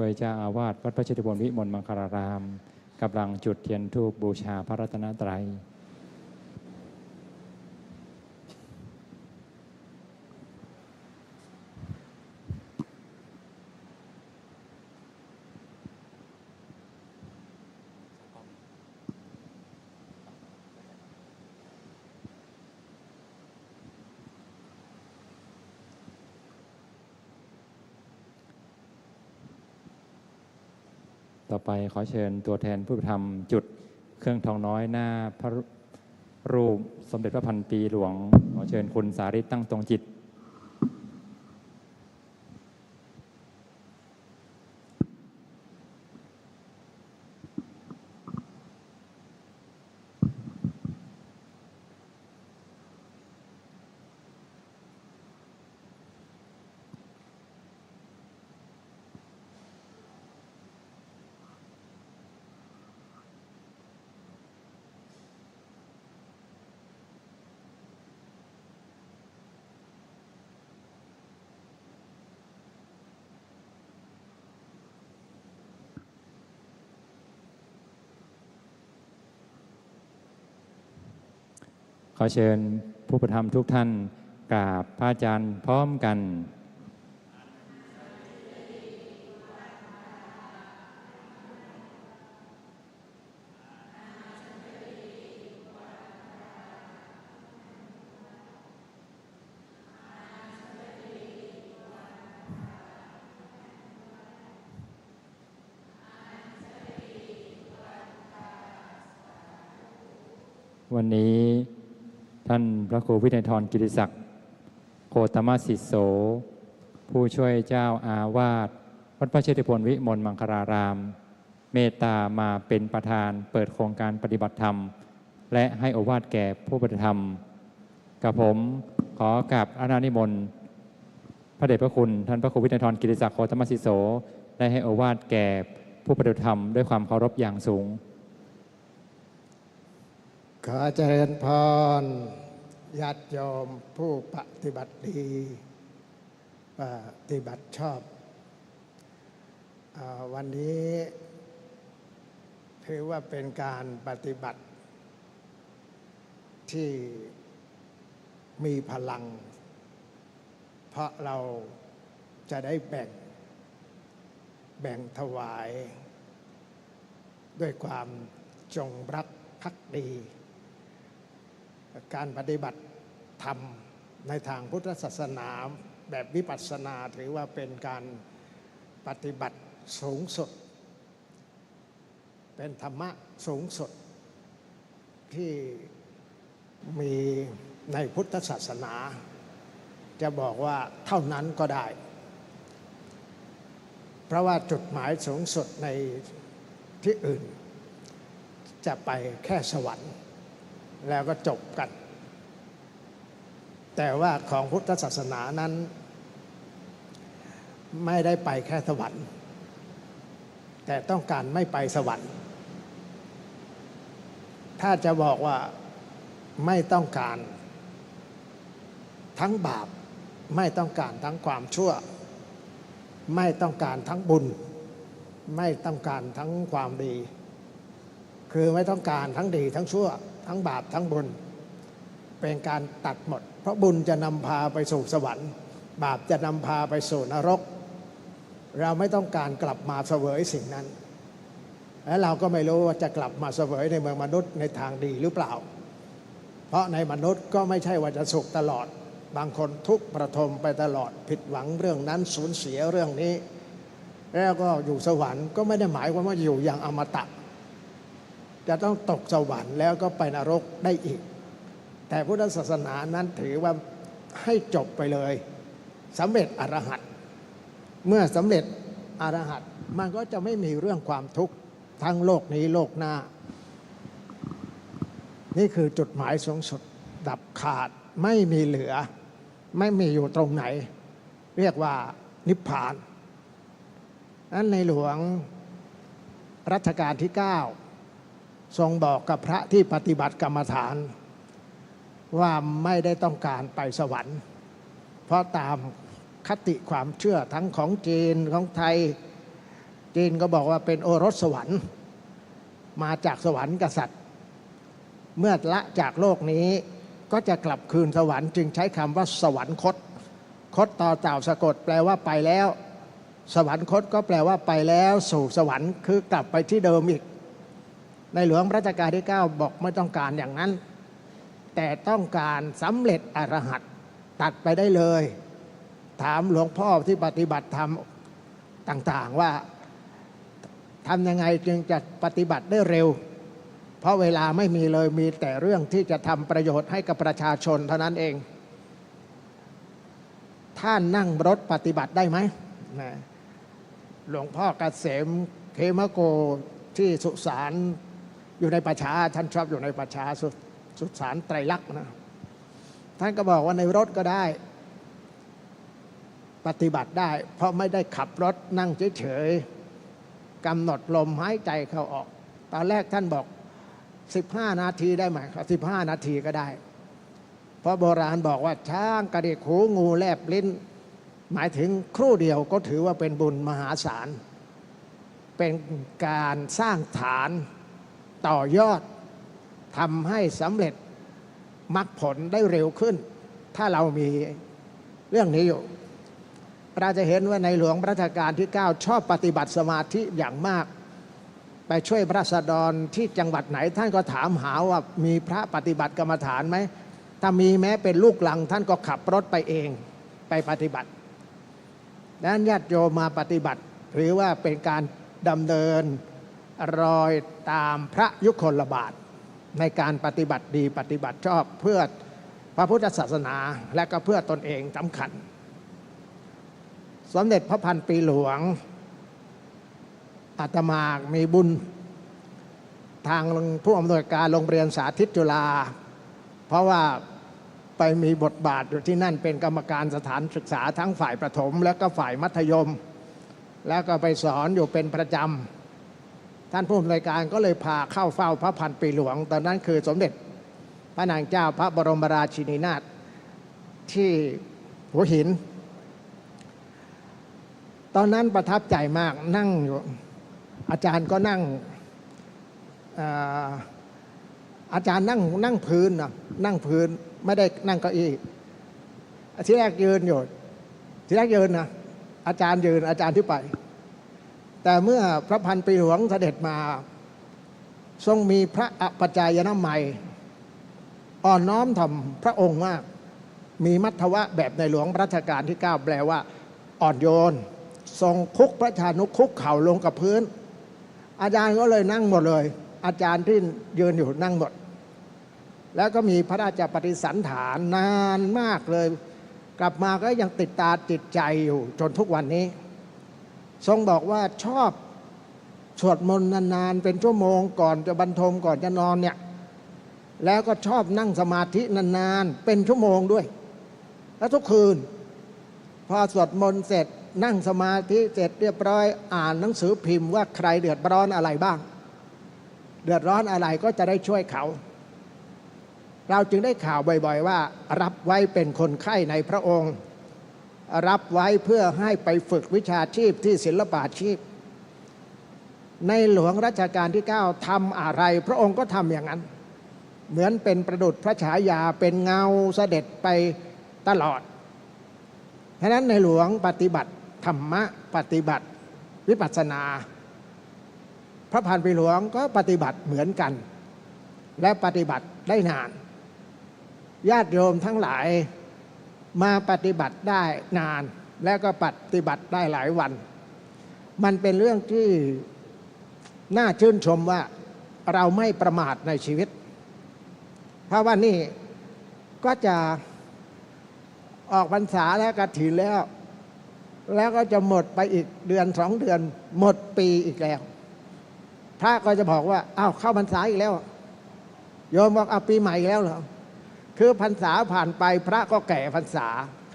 ช่วยเจ้าอาวาสวัดพระเชตบุญวิมลมังคลารามกำลังจุดเทียนธูปบูชาพระรัตนตรัย ต่อไปขอเชิญตัวแทนผู้ทำจุดเครื่องทองน้อยหน้าพระรูปสมเด็จพระพันปีหลวง ขอเชิญคุณสาริตตั้งตรงจิต ขอเชิญผู้ประทำทุกท่านกราบพระอาจารย์พร้อมกันวันนี้ ท่านพระครูวินัยทรกิติศักดิ์โคตมสิโส ผู้ช่วยเจ้าอาวาสวัดพระเชตุพนวิมลมังคลาราม เมตตามาเป็นประธานเปิดโครงการปฏิบัติธรรม และให้อวาทแก่ผู้ปฏิบัติธรรมกับผมขอกราบอานานิมนต์พระเดชพระคุณท่านพระครูวินัยทรกิติศักดิ์โคตมสิโส ได้ให้อวาทแก่ผู้ปฏิบัติธรรมด้วยความเคารพอย่างสูง ขอเจริญพรญาติโยมผู้ปฏิบัติดี ปฏิบัติชอบอวันนี้ถือว่าเป็นการปฏิบัติที่มีพลัง เพราะเราจะได้แบ่ง แบ่งถวาย ด้วยความจงรักภักดี การปฏิบัติธรรมในทางพุทธศาสนาแบบวิปัสสนาถือว่าเป็นการปฏิบัติสูงสุด เป็นธรรมะสูงสุด ที่มีในพุทธศาสนา จะบอกว่าเท่านั้นก็ได้ เพราะว่าจุดหมายสูงสุดในที่อื่น จะไปแค่สวรรค์ แล้วก็จบกัน แต่ว่าของพุทธศาสนานั้น ไม่ได้ไปแค่สวรรค์ แต่ต้องการไม่ไปสวรรค์ ถ้าจะบอกว่าไม่ต้องการทั้งบาปไม่ต้องการทั้งความชั่ว ไม่ต้องการทั้งบุญ ไม่ต้องการทั้งความดี คือไม่ต้องการทั้งดีทั้งชั่ว ทั้งบาปทั้งบุญ เป็นการตัดหมด เพราะบุญจะนำพาไปสู่สวรรค์ บาปจะนำพาไปสู่นรก เราไม่ต้องการกลับมาเสวยสิ่งนั้น และเราก็ไม่รู้ว่าจะกลับมาเสวยในเมืองมนุษย์ในทางดีหรือเปล่า เพราะในมนุษย์ก็ไม่ใช่ว่าจะสุขตลอด บางคนทุกข์ประทมไปตลอดผิดหวังเรื่องนั้นสูญเสียเรื่องนี้ แล้วก็อยู่สวรรค์ก็ไม่ได้หมายความว่าอยู่อย่างอมตะ จะต้องตกสวรรค์แล้วก็ไปนรกได้อีก แต่พุทธศาสนานั้นถือว่าให้จบไปเลยสำเร็จอรหัตเมื่อสำเร็จอรหัตมันก็จะไม่มีเรื่องความทุกข์ทั้งโลกนี้โลกหน้า นี่คือจุดหมายสูงสุดดับขาดไม่มีเหลือ ไม่มีอยู่ตรงไหน เรียกว่านิพพานนั้นในหลวงรัชกาลที่ 9 ทรงบอกกับพระที่ปฏิบัติกรรมฐาน ว่าไม่ได้ต้องการไปสวรรค์ เพราะตามคติความเชื่อทั้งของจีนของไทย จีนก็บอกว่าเป็นโอรสสวรรค์ มาจากสวรรค์กษัตริย์ เมื่อละจากโลกนี้ก็จะกลับคืนสวรรค์จึงใช้คำว่าสวรรคต คตต่อเต่าสะกดแปลว่าไปแล้ว สวรรคตก็แปลว่าไปแล้วสู่สวรรค์คือกลับไปที่เดิมอีก ในหลวงรัชกาลที่ 9 บอกไม่ต้องการอย่างนั้น แต่ต้องการสำเร็จอรหัตตัดไปได้เลย ถามหลวงพ่อที่ปฏิบัติธรรมต่างๆว่าทำยังไงจึงจะปฏิบัติได้เร็ว เพราะเวลาไม่มีเลยมีแต่เรื่องที่จะทำประโยชน์ให้กับประชาชนเท่านั้นเอง ท่านนั่งรถปฏิบัติได้ไหมหลวงพ่อเกษมเคมโกที่สุสาน อยู่ในประชาท่านชอบอยู่ในประชาสุดสุดสานไตรลักษณ์นะท่านก็บอกว่าในรถก็ได้ ปฏิบัติได้ เพราะไม่ได้ขับรถนั่งเฉยๆกำหนดลมหายใจเข้าออก ตอนแรกท่านบอก 15 นาทีได้ไหมครับ15 นาทีก็ได้ เพราะโบราณบอกว่าช้างกระดิกหูงูแลบลิ้น หมายถึงครู่เดียวก็ถือว่าเป็นบุญมหาศาลเป็นการสร้างฐาน ต่อยอดทำให้สำเร็จมรรคผลได้เร็วขึ้น ถ้าเรามีเรื่องนี้อยู่ เราจะเห็นว่าในหลวงรัชกาลที่ 9 ชอบปฏิบัติสมาธิอย่างมาก ไปช่วยพระสดรที่จังหวัดไหน ท่านก็ถามหาว่ามีพระปฏิบัติกรรมฐานไหม ถ้ามีแม้เป็นลูกหลังท่านก็ขับรถไปเองไปปฏิบัติดังนั้นญาติโยมมาปฏิบัติถือว่าเป็นการดำเนิน รอยตามพระยุคลบาท ในการปฏิบัติดีปฏิบัติชอบเพื่อพระพุทธศาสนาและก็เพื่อตนเองสำคัญ สมเด็จพระพันปีหลวงอาตมามีบุญ ทางผู้อำนวยการโรงเรียนสาธิตจุฬาเพราะว่าไปมีบทบาทอยู่ที่นั่นเป็นกรรมการสถานศึกษาทั้งฝ่ายประถม และก็ฝ่ายมัธยม แล้วก็ไปสอนอยู่เป็นประจำ ท่านผู้อำนวยการก็เลยพาเข้าเฝ้าพระพันปีหลวง ตอนนั้นคือสมเด็จพระนางเจ้าพระบรมราชินีนาถที่หัวหิน ตอนนั้นประทับใจมากนั่งอยู่อาจารย์ก็นั่งอาอาจารย์นั่งนั่งพื้นนะนั่งพื้นไม่ได้นั่งเก้าอี้ทีแรกยืนอยู่ทีแรกยืนนะอาจารย์ยืนอาจารย์ที่ไป แต่เมื่อพระพันปีหลวงเสด็จมา ทรงมีพระอปัจจายนะใหม่อ่อนน้อมทำพระองค์มาก มีมัทวะแบบในหลวงรัชกาลที่ 9 แปลว่าอ่อนโยน ทรงคุกพระชานุคุกเข่าลงกับพื้น อาจารย์ก็เลยนั่งหมดเลย อาจารย์ที่ยืนอยู่นั่งหมด แล้วก็มีพระราชปฏิสันฐานนานมากเลย กลับมาก็ยังติดตาติดใจอยู่จนทุกวันนี้ ทรงบอกว่าชอบสวดมนต์นานๆเป็นชั่วโมงก่อนจะบรรทมก่อนจะนอนเนี่ยแล้วก็ชอบนั่งสมาธินานๆเป็นชั่วโมงด้วย แล้วทุกคืน พอสวดมนต์เสร็จนั่งสมาธิเสร็จเรียบร้อยอ่านหนังสือพิมพ์ว่าใครเดือดร้อนอะไรบ้าง เดือดร้อนอะไรก็จะได้ช่วยเขา เราจึงได้ข่าวบ่อยๆว่า รับไว้เป็นคนไข้ในพระองค์ รับไว้เพื่อให้ไปฝึกวิชาชีพที่ศิลปาชีพ ในหลวงรัชกาลที่ 9ทำอะไร พระองค์ก็ทำอย่างนั้น เหมือนเป็นประดุจพระฉายาเป็นเงาเสด็จไปตลอดฉะนั้นในหลวงปฏิบัติธรรมะปฏิบัติวิปัสสนา พระพันปีหลวงก็ปฏิบัติเหมือนกัน และปฏิบัติได้นาน ญาติโยมทั้งหลาย มาปฏิบัติได้นาน แล้วก็ปฏิบัติได้หลายวัน มันเป็นเรื่องที่น่าชื่นชมว่าเราไม่ประมาทในชีวิต เพราะว่านี่ก็จะออกพรรษาแล้วกถินแล้ว แล้วก็จะหมดไปอีกเดือนสองเดือน หมดปีอีกแล้ว พระก็จะบอกว่า อ้าวเข้าพรรษาอีกแล้ว โยมบอกเอาปีใหม่แล้วเหรอ คือพรรษาผ่านไปพระก็แก่พรรษา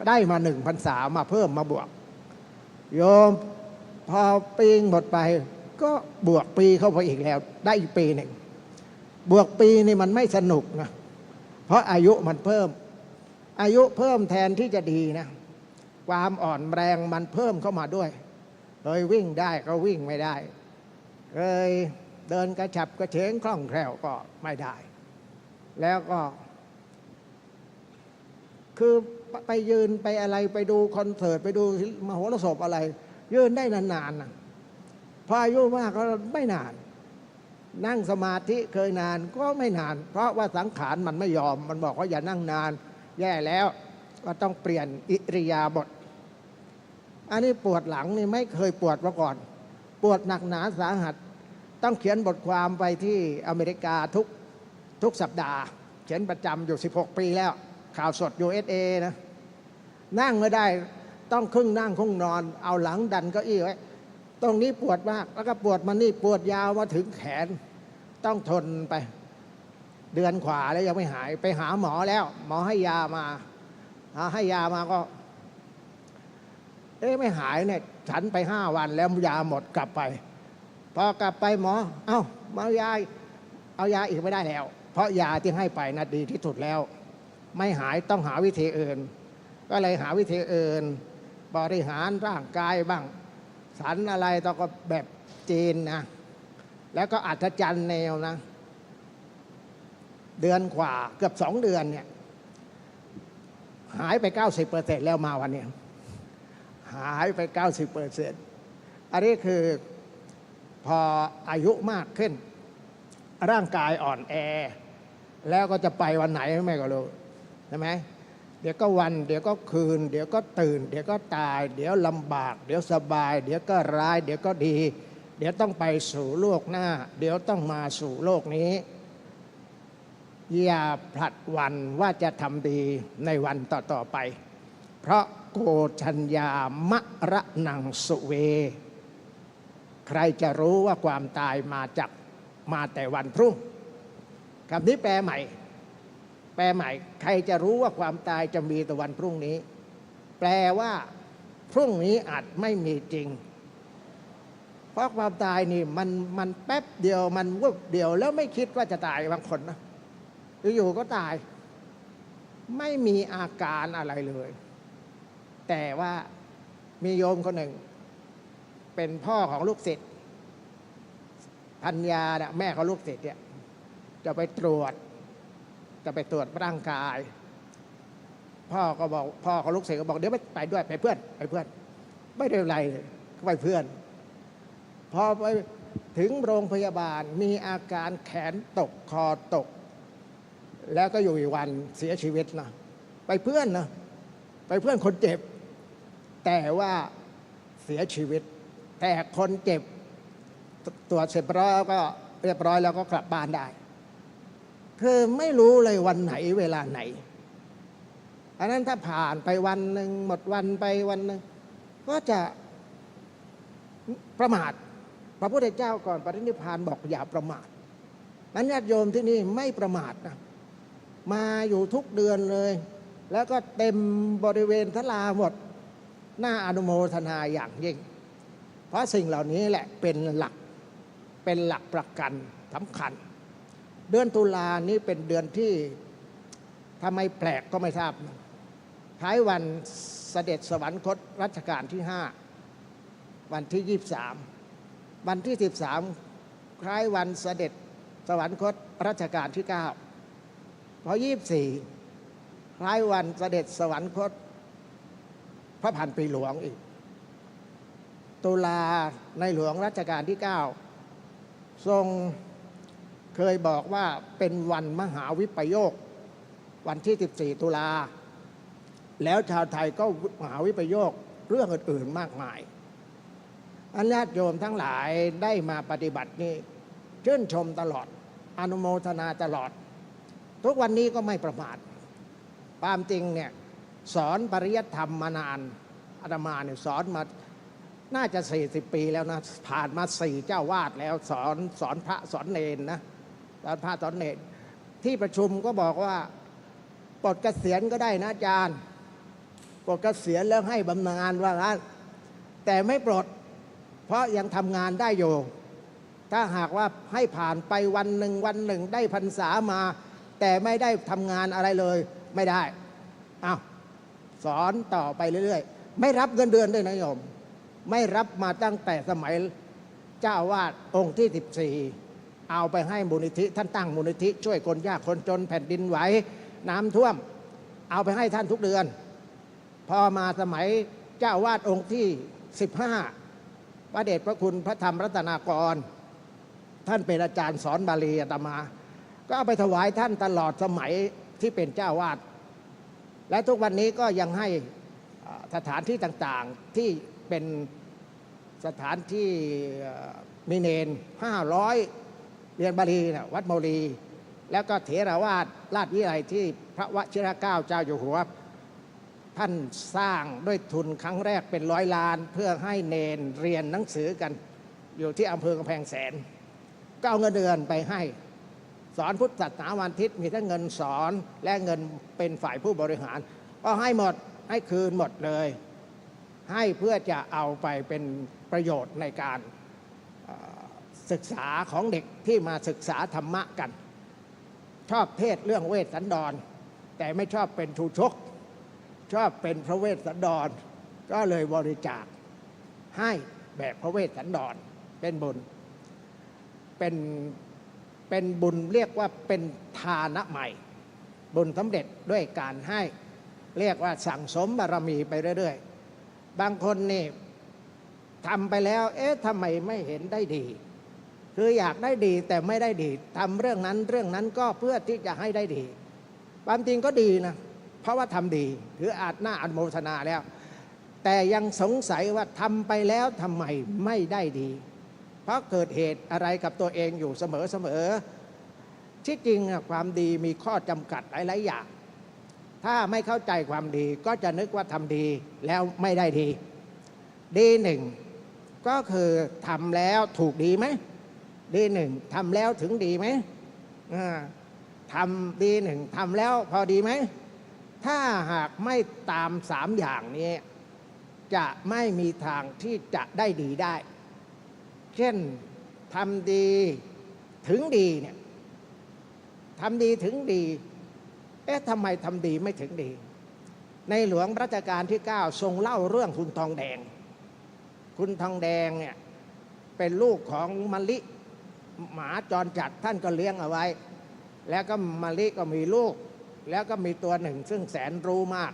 ได้มาหนึ่งพรรษามาเพิ่มมาบวก โยมพอปีหมดไป ก็บวกปีเข้าไปอีกแล้ว ได้อีกปีหนึ่งบวกปีนี่มันไม่สนุกนะเพราะอายุมันเพิ่ม อายุเพิ่มแทนที่จะดีนะ ความอ่อนแรงมันเพิ่มเข้ามาด้วยเคยวิ่งได้ก็วิ่งไม่ได้เคยเดินกระฉับกระเฉงคล่องแคล่วก็ไม่ได้ แล้วก็ คือไปยืนไปอะไรไปดูคอนเสิร์ตไปดูมโหรสพอะไร ยืนได้นานๆนะพออายุมากก็ไม่นาน นั่งสมาธิเคยนานก็ไม่นาน เพราะว่าสังขารมันไม่ยอม มันบอกว่าอย่านั่งนาน แย่แล้วก็ต้องเปลี่ยนอิริยาบถอันนี้ปวดหลังนี่ไม่เคยปวดมาก่อน ปวดหนักหนาสาหัส ต้องเขียนบทความไปที่อเมริกาทุกทุกสัปดาห์ เขียนประจำอยู่ 16 ปีแล้ว ข่าวสด USA นะ นั่งไม่ได้ต้องครึ่งนั่งครึ่งนอน เอาหลังดันเก็อี้ไว้ ตรงนี้ปวดมาก แล้วก็ปวดมานี่ปวดยาวมาถึงแขน ต้องทนไป เดือนขวาแล้วยังไม่หายไปหาหมอแล้ว หมอให้ยามาหาให้ยามาก็ เอ๊ะไม่หายเนี่ย ฉันไปห้าวันแล้วยาหมดกลับไป พอกลับไปหมอ เอ้ามายาเอายาอีกไม่ได้แล้ว เพราะยาที่ให้ไปน่ะดีที่สุดแล้ว ไม่หายต้องหาวิธีอื่น ก็เลยหาวิธีอื่น บริหารร่างกายบ้างสันอะไรต้องก็แบบจีนนะ แล้วก็อัศจรรย์แนวนะ เดือนกว่าเกือบสองเดือนเนี่ย หายไป 90เปอร์เซ็นแล้วมาวันเนี้ยหายไป 90เปอร์เซ็นอันนี้คือพออายุมากขึ้น ร่างกายอ่อนแอ แล้วก็จะไปวันไหนไม่ก็รู้ ช่ไหมเดี๋ยวก็วัน เดี๋ยวก็คืน เดี๋ยวก็ตื่น เดี๋ยวก็ตาย เดี๋ยวลำบาก เดี๋ยวสบาย เดี๋ยวก็ร้าย เดี๋ยวก็ดี เดี๋ยวต้องไปสู่โลกหน้า เดี๋ยวต้องมาสู่โลกนี้ อย่าผลัดวันว่าจะทำดีในวันต่อๆไป เพราะโกชัญญามะระนังสุเว ใครจะรู้ว่าความตายมาจากมาแต่วันพรุ่งคำนี้แปลใหม่ แปลใหม่ใครจะรู้ว่าความตายจะมีแต่วันพรุ่งนี้ แปลว่า พรุ่งนี้อาจไม่มีจริง เพราะความตายนี่มันมันแป๊บเดียวมันวุบเดียว แล้วไม่คิดว่าจะตายบางคนนะอยู่ๆก็ตาย ไม่มีอาการอะไรเลย แต่ว่ามีโยมคนหนึ่ง เป็นพ่อของลูกศิษย์พัญญาเนี่ยแม่ของลูกศิษย์เนี่ยจะไปตรวจ จะไปตรวจร่างกาย พ่อก็บอกพ่อของลูกศิษย์ก็บอกเดี๋ยวไปไปด้วยไปเพื่อนไปเพื่อน ไม่ได้อะไรก็ไปเพื่อน พอไปถึงโรงพยาบาลมีอาการแขนตกคอตก แล้วก็อยู่อีกวันเสียชีวิตนะไปเพื่อนนะไปเพื่อนคนเจ็บ แต่ว่าเสียชีวิต แต่คนเจ็บตตรวจเสร็จแล้วก็เรียบร้อยแล้วก็กลับบ้านได้ คือไม่รู้เลยวันไหนเวลาไหนอันนั้นถ้าผ่านไปวันหนึ่งหมดวันไปวันหนึ่งก็จะประมาทพระพุทธเจ้าก่อนปรินิพพานบอกอย่าประมาทนั้นญาติโยมที่นี่ไม่ประมาทนะมาอยู่ทุกเดือนเลย แล้วก็เต็มบริเวณทลาหมดหน่าอนุโมทนาอย่างยิ่ง เพราะสิ่งเหล่านี้แหละเป็นหลักเป็นหลักประกันสำคัญ เดือนตุลานี้เป็นเดือนที่ทำไมแปลกก็ไม่ทราบนะท้ายวันเสด็จสวรรคตรัชกาลที่ห้าวันที่ยี่สามวันที่สิบสามคล้ายวันเสด็จสวรรคตรัชกาลที่เก้าพอยี่สี่คล้ายวันเสด็จสวรรคต พระพันปีหลวงอีก ตุลาในหลวงรัชกาลที่ 9 ทรง เคยบอกว่าเป็นวันมหาวิปโยค วันที่ 14 ตุลา แล้วชาวไทยก็มหาวิปโยคเรื่องอื่นๆมากมายอันญาติโยมทั้งหลายได้มาปฏิบัตินี้ชื่นชมตลอด อนุโมทนาตลอด ทุกวันนี้ก็ไม่ประมาทความจริงเนี่ยสอนปริยธรรมมานานอาตมาเนี่ยสอนมาน่าจะ 40 ปีแล้วนะ ผ่านมาสี่เจ้าวาดแล้วสอนสอนพระสอนเนนนะ สอนพระสอนเนนที่ประชุมก็บอกว่าปลดเกษียณก็ได้นะอาจารย์ปลดเกษียณแล้วให้บำนาญว่างั้นแต่ไม่ปลด เพราะยังทำงานได้อยู่ถ้าหากว่าให้ผ่านไปวันหนึ่งวันหนึ่งได้พรรษามา แต่ไม่ได้ทำงานอะไรเลย ไม่ได้อ้าวสอนต่อไปเรื่อยๆ ไม่รับเงินเดือนด้วยนะโยม ไม่รับมาตั้งแต่สมัยเจ้าอาวาดองค์ที่ 14 เอาไปให้มูลนิธิ ท่านตั้งมูลนิธิ ช่วยคนยากคนจนแผ่นดินไหวน้ำท่วม เอาไปให้ท่านทุกเดือน พอมาสมัยเจ้าวาดองค์ที่ 15 พระเดชพระคุณพระธรรมรัตนากร ท่านเป็นอาจารย์สอนบาลีอาตมา ก็เอาไปถวายท่านตลอดสมัยที่เป็นเจ้าวาดและทุกวันนี้ก็ยังให้สถานที่ต่างๆที่เป็นสถานที่มีเนน500 เรียนบาลีนะวัดโมลีแล้วก็เถรวาทราชวิไลที่พระวชิรเกล้าเจ้าอยู่หัว ท่านสร้างด้วยทุนครั้งแรกเป็นร้อยล้าน เพื่อให้เนนเรียนหนังสือกัน อยู่ที่อำเภอกำแพงแสน ก็เอาเงินเดือนไปให้ สอนพุทธศาสนาวันทิตมีทั้งเงินสอนและเงินเป็นฝ่ายผู้บริหาร ก็ให้หมดให้คืนหมดเลย ให้เพื่อจะเอาไปเป็นประโยชน์ในการ ศึกษาของเด็กที่มาศึกษาธรรมะกัน ชอบเทศเรื่องเวสสันดร แต่ไม่ชอบเป็นทูชก ชอบเป็นพระเวสสันดร ก็เลยบริจาคให้แบบพระเวสสันดรเป็นบุญเป็นเป็นบุญเรียกว่าเป็นทานะใหม่ บุญสำเร็จด้วยการให้เรียกว่าสั่งสมบารมีไปเรื่อยๆ บางคนนี่ทำไปแล้ว เอ๊ะทำไมไม่เห็นได้ดี คืออยากได้ดีแต่ไม่ได้ดีทำเรื่องนั้นเรื่องนั้นก็เพื่อที่จะให้ได้ดี ความจริงก็ดีนะ เพราะว่าทำดีถืออาจหน้าอนโมทนาแล้ว แต่ยังสงสัยว่าทำไปแล้วทำไมไม่ได้ดี เพราะเกิดเหตุอะไรกับตัวเองอยู่เสมอเสมอที่จริงความดีมีข้อจำกัดหลายๆอย่าง ถ้าไม่เข้าใจความดีก็จะนึกว่าทำดีแล้วไม่ได้ดี ดีหนึ่งก็คือทำแล้วถูกดีไหม ดีหนึ่งทำแล้วถึงดีไหมทำดีหนึ่งทำแล้วพอดีไหม ถ้าหากไม่ตามสามอย่างนี้ จะไม่มีทางที่จะได้ดีได้ เช่นทำดีถึงดีเนี่ยทำดีถึงดี เอ๊ะทำไมทำดีไม่ถึงดี ในหลวงรัชกาลที่ 9 ทรงเล่าเรื่องคุณทองแดง คุณทองแดงเนี่ยเป็นลูกของมลิ หมาจรจัดท่านก็เลี้ยงเอาไว้ แล้วก็มะลิก็มีลูก แล้วก็มีตัวหนึ่งซึ่งแสนรู้มาก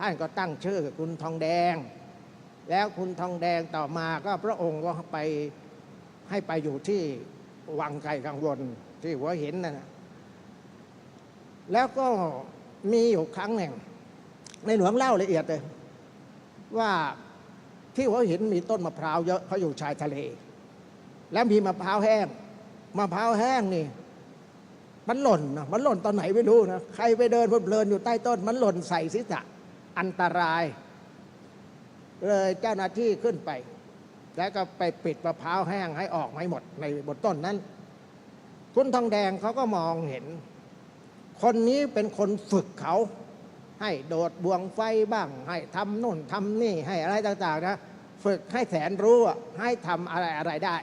ท่านก็ตั้งชื่อคุณทองแดง แล้วคุณทองแดงต่อมาก็พระองค์ก็ไปให้ไปอยู่ที่วังไก่กังวลที่หัวหินนั่นนะแล้วก็มีอยู่ครั้งหนึ่ง ในหลวงเล่าละเอียดเลย ว่าที่หัวหินมีต้นมะพร้าวเยอะเขาอยู่ชายทะเล แล้วมีมะพร้าวแห้ง มะพร้าวแห้งนี่ มันหล่นนะมันหล่นตอนไหนไม่รู้นะใครไปเดินเพลินอยู่ใต้ต้น มันหล่นใส่ศีรษะอันตราย เลยเจ้าหน้าที่ขึ้นไป แล้วก็ไปปิดมะพร้าวแห้งให้ออกไม่หมดในบนต้นนั้น คุณทองแดงเขาก็มองเห็น คนนี้เป็นคนฝึกเขา ให้โดดบวงไฟบ้าง ให้ทำนู่นทำนี่ให้อะไรต่าง ๆ นะ ฝึกให้แสนรู้อะให้ทำอะไรอะไรได้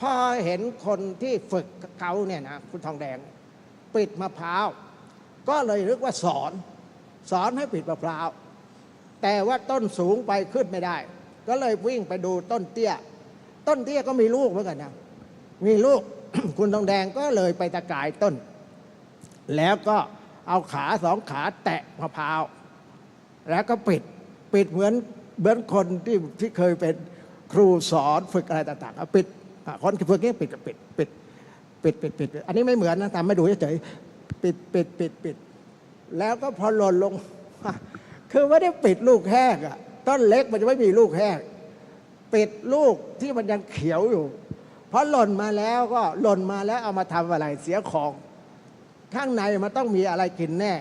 พอเห็นคนที่ฝึกเขาเนี่ยนะคุณทองแดงปิดมะพร้าว ก็เลยนึกว่าสอน สอนให้ปิดมะพร้าว แต่ว่าต้นสูงไปขึ้นไม่ได้ ก็เลยวิ่งไปดูต้นเตี้ย ต้นเตี้ยก็มีลูกเหมือนกันนะมีลูกคุณทองแดงก็เลยไปตะกายต้น แล้วก็เอาขาสองขาแตะมะพร้าว แล้วก็ปิดปิดเหมือนเหมือนคนที่ที่เคยเป็นครูสอนฝึกอะไรต่างๆเอาปิด คอะคนฝึกนี้ปิดปิดปิดปิดปิดปิดปิดอันนี้ไม่เหมือนนะทำไม่ดูเฉยปิดปิดปิดปิด แล้วก็พอหล่นลง คือไม่ได้ปิดลูกแห้งอะต้นเล็กมันจะไม่มีลูกแห้งปิดลูกที่มันยังเขียวอยู่พอหล่นมาแล้วก็หล่นมาแล้วเอามาทำอะไรเสียของ ข้างในมันต้องมีอะไรกินแน่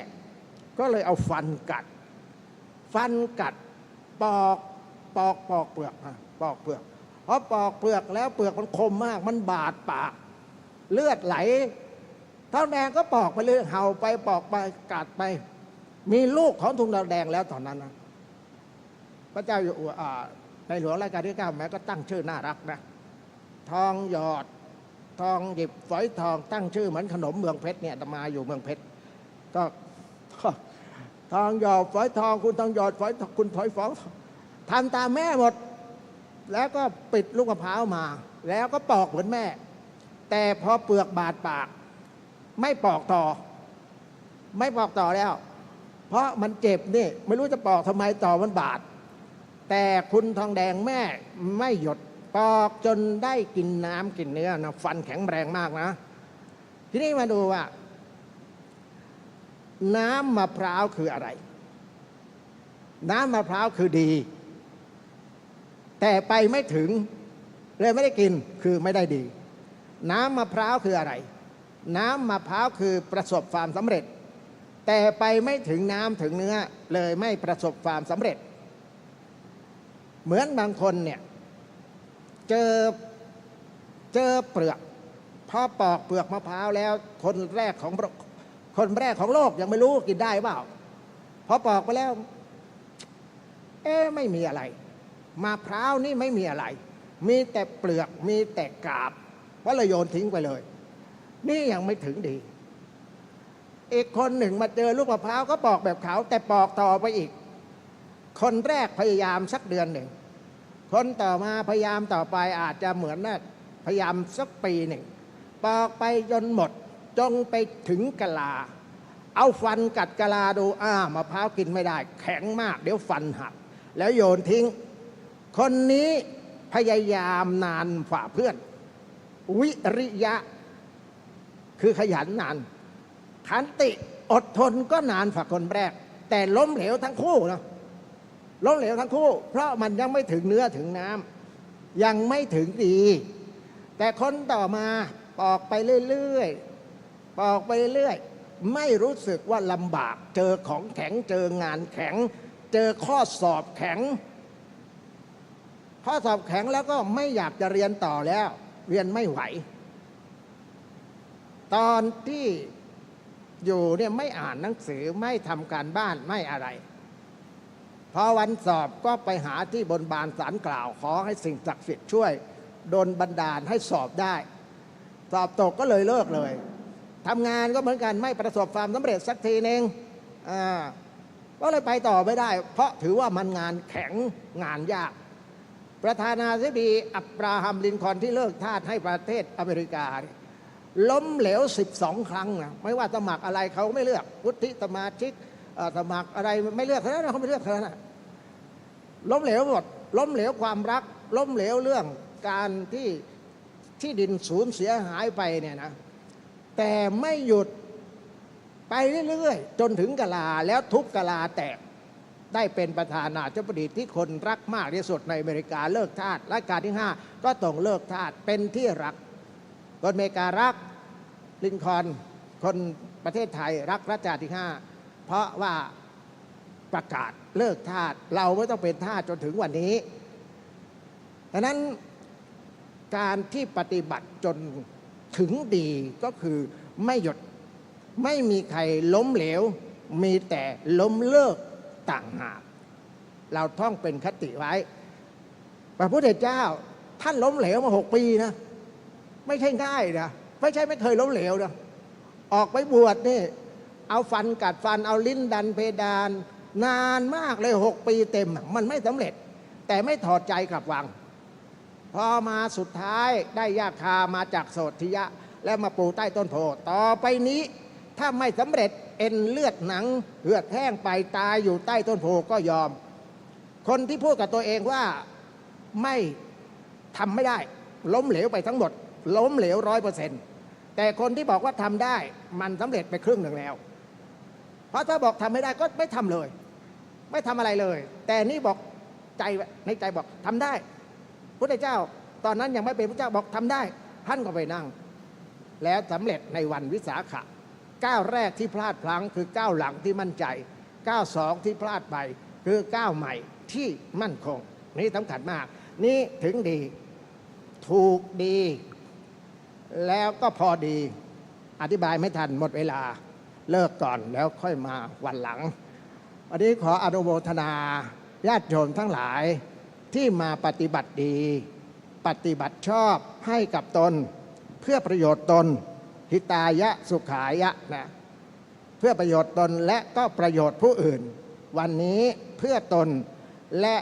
ก็เลยเอาฟันกัด ฟันกัดปอกปอกปอกเปลือกปอกเปลือก พอปอกเปลือกแล้วเปลือกมันคมมาก มันบาดปาก เลือดไหล เท่าแดงก็ปอกไปเลยเห่าไปปอกไปกัดไป มีลูกของทุงดาวแดงแล้วตอนนั้นนะพระเจ้าอยู่ในหลวงรัชกาลที่เก้าแม้ก็ตั้งชื่อน่ารักนะทองหยอดทองหยิบฝอยทองตั้งชื่อเหมือนขนมเมืองเพชรเนี่ยตมาอยู่เมืองเพชรก็ทองหยอดฝอยทองคุณทองหยอดฝอยคุณฝอยฟองทำตามแม่หมด แล้วก็ปิดลูกมะพร้าวมา แล้วก็ปอกเหมือนแม่ แต่พอเปลือกบาดปาก ไม่ปอกต่อ ไม่ปอกต่อแล้ว เพราะมันเจ็บนี่ ไม่รู้จะปอกทำไมต่อมันบาด แต่คุณทองแดงแม่ไม่หยดปอกจนได้กินน้ำกินเนื้อนะฟันแข็งแรงมากนะ ทีนี้มาดูว่า น้ำมะพร้าวคืออะไร น้ำมะพร้าวคือดี แต่ไปไม่ถึงเลยไม่ได้กินคือไม่ได้ดี น้ำมะพร้าวคืออะไร น้ำมะพร้าวคือประสบความสำเร็จ แต่ไปไม่ถึงน้ำถึงเนื้อเลยไม่ประสบความสำเร็จ เหมือนบางคนเนี่ยเจอเจอเปลือกพอปอกเปลือกมะพร้าวแล้วคนแรกของคนแรกของโลกยังไม่รู้กินได้เปล่าพอปอกไปแล้ว เอ๊ไม่มีอะไร มะพร้าวนี่ไม่มีอะไร มีแต่เปลือกมีแต่กาบก็เลยโยนทิ้งไปเลย นี่ยังไม่ถึงดี อีกคนหนึ่งมาเจอลูกมะพร้าวก็ปอกแบบเขาแต่ปอกต่อไปอีก คนแรกพยายามสักเดือนหนึ่ง คนต่อมาพยายามต่อไปอาจจะเหมือนนะพยายามสักปีหนึ่ง ปอกไปจนหมดจงไปถึงกะลา เอาฟันกัดกะลาดูอ้ามะพร้าวกินไม่ได้ แข็งมาก เดี๋ยวฟันหัก แล้วโยนทิ้ง คนนี้พยายามนานฝ่าเพื่อน วิริยะ คือขยันนาน ขันติอดทนก็นานฝ่าคนแรก แต่ล้มเหลวทั้งคู่นะล้มเหลวทั้งคู่ เพราะมันยังไม่ถึงเนื้อถึงน้ำยังไม่ถึงดี แต่คนต่อมาปอกไปเรื่อยๆปอกไปเรื่อยๆไม่รู้สึกว่าลำบาก เจอของแข็งเจองานแข็ง เจอข้อสอบแข็ง ข้อสอบแข็งแล้วก็ไม่อยากจะเรียนต่อแล้ว เรียนไม่ไหว ตอนที่อยู่เนี่ยไม่อ่านหนังสือไม่ทำการบ้านไม่อะไร พอวันสอบก็ไปหาที่บนบานสารกล่าวขอให้สิ่งศักดิ์สิทธิ์ช่วยโดนบันดาลให้สอบได้ สอบตกก็เลยเลิกเลยทำงานก็เหมือนกันไม่ประสบความสำเร็จสักทีนึงอ่าก็เลยไปต่อไม่ได้ เพราะถือว่ามันงานแข็งงานยาก ประธานาธิบดีอับราฮัมลินคอนที่เลิกทาสให้ประเทศอเมริกา ล้มเหลว 12 ครั้งนะไม่ว่าสมัครอะไรเขาไม่เลือกวุฒิสมาชิกสมัครอะไรไม่เลือกเขานะเขาไม่เลือกเขานะล้มเหลวหมดล้มเหลวความรัก ล้มเหลวเรื่องการที่ที่ดินสูญเสียหายไปเนี่ยนะแต่ไม่หยุดไปเรื่อยๆ จนถึงกะลาแล้วทุบกะลาแตก ได้เป็นประธานาธิบดีที่คนรักมากที่สุดในอเมริกาเลิกทาสและการที่ 5 ก็ต้องเลิกทาสเป็นที่รักคนอเมริการักลินคอนคนประเทศไทยรักรัชกาลที่ 5 เพราะว่าประกาศเลิกทาสเราไม่ต้องเป็นทาสจนถึงวันนี้ดังนั้นการที่ปฏิบัติจนถึงดีก็คือไม่หยุดไม่มีใครล้มเหลว มีแต่ล้มเลิก ต่างหาก เราท่องเป็นคติไว้ พระพุทธเจ้าท่านล้มเหลวมาหกปีนะ ไม่ใช่ง่ายนะไม่ใช่ไม่เคยล้มเหลวนะออกไปบวชนี่เอาฟันกัดฟันเอาลิ้นดันเพดาน นานมากเลยหกปีเต็ม มันไม่สำเร็จ แต่ไม่ถอดใจกลับวัง พอมาสุดท้ายได้ยาคามาจากโสธิยะ แล้วมาปลูกใต้ต้นโพธิ์ต่อไปนี้ถ้าไม่สำเร็จ เอ็นเลือดหนังเลือดแห้งไปตายอยู่ใต้ต้นโพก็ยอม คนที่พูดกับตัวเองว่าไม่ทำไม่ได้ ล้มเหลวไปทั้งหมด ล้มเหลวร้อยเปอร์เซ็นต์แต่คนที่บอกว่าทำได้มันสำเร็จไปครึ่งหนึ่งแล้ว เพราะถ้าบอกทำไม่ได้ก็ไม่ทำเลย ไม่ทำอะไรเลย แต่นี่บอกใจในใจบอกทำได้พระเจ้าตอนนั้นยังไม่เป็นพระเจ้าบอกทำได้ท่านก็ไปนั่ง แล้วสำเร็จในวันวิสาขะ ก้าวแรกที่พลาดพลั้งคือก้าวหลังที่มั่นใจก้าวสองที่พลาดไปคือก้าวใหม่ที่มั่นคง นี่สำคัญมาก นี่ถึงดี ถูกดี แล้วก็พอดี อธิบายไม่ทันหมดเวลาเลิกก่อนแล้วค่อยมาวันหลัง วันนี้ขออนุโมทนาญาติโยมทั้งหลายที่มาปฏิบัติดี ปฏิบัติชอบให้กับตน เพื่อประโยชน์ตน หิตายะสุขายะนะเพื่อประโยชน์ตนและก็ประโยชน์ผู้อื่น วันนี้เพื่อตนและ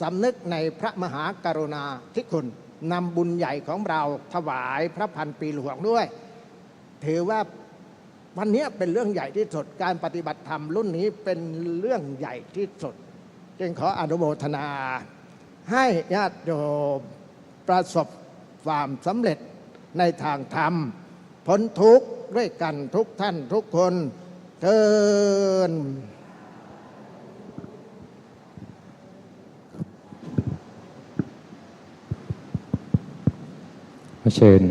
สำนึกในพระมหากรุณาธิคุณนำบุญใหญ่ของเราถวายพระพันปีหลวงด้วย ถือว่าวันนี้เป็นเรื่องใหญ่ที่สุดการปฏิบัติธรรมรุ่นนี้เป็นเรื่องใหญ่ที่สุด จึงขออนุโมทนา ให้ญาติโยมประสบความสำเร็จในทางธรรม พ้นทุกข์ด้วยกันทุกท่านทุกคนเทินเชิญ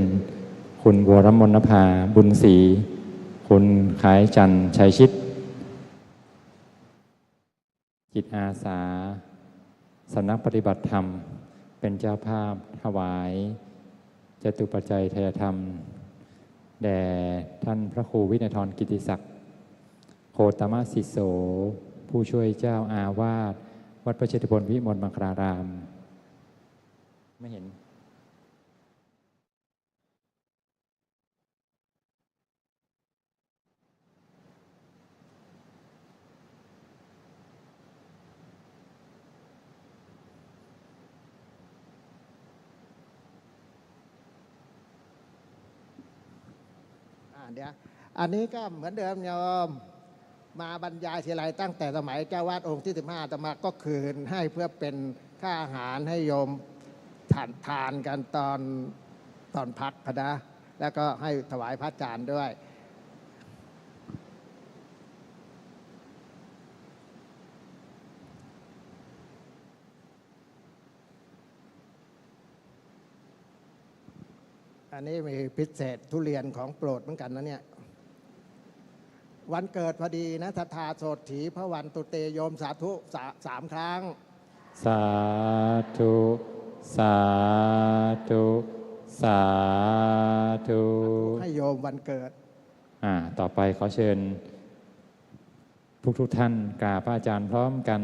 คุณวรมนภาบุญศรีคุณขายจันชัยชิตจิตอาสาสำนักปฏิบัติธรรม เป็นเจ้าภาพถวายจตุปัจจัยทยธรรม แด่ท่านพระครูวินทรกิติศักดิ์โคตมสิโส ผู้ช่วยเจ้าอาวาสวัดพระเชตุพนวิมลมังคลาราม ไม่เห็น เดี๋ยวอันนี้ก็เหมือนเดิมโยมมาบรรยายทีไรตั้งแต่สมัยเจ้าวาดองค์ที่ 15ตมาก็คืนให้เพื่อเป็นค่าอาหารให้โยมทานทานกันตอนตอนพักนะแล้วก็ให้ถวายพระจารย์ด้วย อันนี้มีพิเศษทุเรียนของโปรดเหมือนกันนะเนี่ย วันเกิดพอดีนะทธาโสถีพระวันตุเตโยมสาธุสาสามครั้ง สาธุ สาธุ สาธุ ให้โยมวันเกิด อ่า ต่อไปขอเชิญ ทุกทุกๆท่านกราบพระอาจารย์พร้อมกัน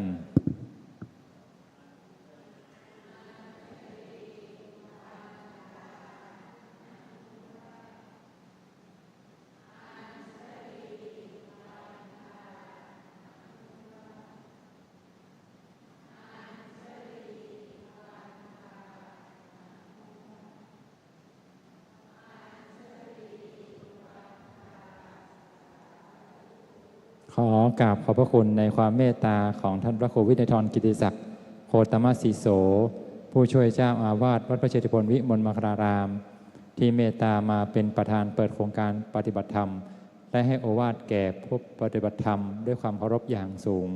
ขอกราบขอบพระคุณในความเมตตาของท่านพระครูวินัยทรกิติศักดิ์โคตมสีโส ผู้ช่วยเจ้าอาวาสวัดพระเชตุพนวิมลมังคลาราม ที่เมตตามาเป็นประธานเปิดโครงการปฏิบัติธรรม และให้โอวาทแก่ผู้ปฏิบัติธรรม ด้วยความเคารพอย่างสูง